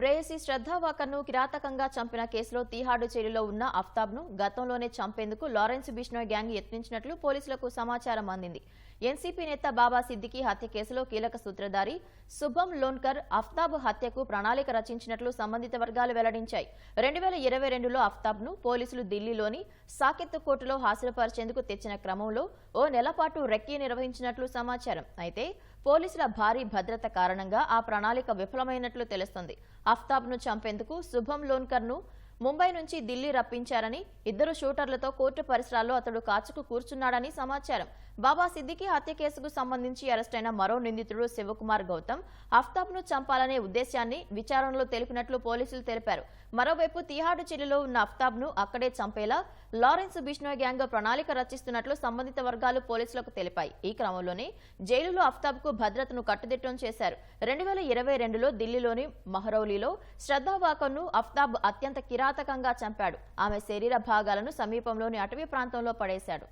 ప్రేయసి శ్రద్ధావాకర్ను కిరాతకంగా చంపిన కేసులో తీహాడు జైలులో ఉన్న అఫ్తాబ్ను గతంలోనే చంపేందుకు లారెన్స్ బిష్నోయ్ గ్యాంగ్ యత్నించినట్లు పోలీసులకు సమాచారం అందింది. ఎన్సీపీ నేత బాబా సిద్దికి హత్య కేసులో కీలక సూత్రధారి శుభం లోన్కర్ అఫ్తాబ్ హత్యకు ప్రణాళిక రచించినట్లు సంబంధిత వర్గాలు వెల్లడించాయి. రెండు వేల ఇరవై రెండులో అఫ్తాబ్ను పోలీసులు ఢిల్లీలోని సాకెత్ కోర్టులో హాజరుపరిచేందుకు తెచ్చిన క్రమంలో ఓ నెలపాటు రెక్కీ నిర్వహించినట్లు సమాచారం. అయితే పోలీసుల భారీ భద్రత కారణంగా ఆ ప్రణాళిక విఫలమైనట్లు తెలుస్తోంది. అఫ్తాబ్ను చంపేందుకు శుభం లోన్కర్ను ముంబై నుంచి ఢిల్లీ రప్పించారని ఇద్దరు షూటర్లతో కోర్టు పరిసరాల్లో అతడు కాచుకు కూర్చున్నాడని సమాచారం. బాబా సిద్దికి హత్య కేసుకు సంబంధించి అరెస్టైన మరో నిందితుడు శివకుమార్ గౌతమ్ అఫ్తాబ్ను చంపాలనే ఉద్దేశాన్ని విచారణలో తెలిపినట్లు పోలీసులు తెలిపారు. మరోవైపు తిహాడు జైలులో ఉన్న అఫ్తాబ్ను అక్కడే చంపేలా లారెన్స్ బిష్నోయ్ గ్యాంగ్ ప్రణాళిక రచిస్తున్నట్లు సంబంధిత వర్గాలు పోలీసులకు తెలిపాయి. ఈ క్రమంలోనే జైలులో అఫ్తాబ్కు భద్రతను కట్టుదిట్టం చేశారు. రెండు వేల ఇరవై రెండులో ఢిల్లీలోని మహరౌలీలో శ్రద్ధావాకర్ను అఫ్తాబ్ అత్యంత కిరాతకంగా చంపాడు. ఆమె శరీర భాగాలను సమీపంలోని అటవీ ప్రాంతంలో పడేశాడు.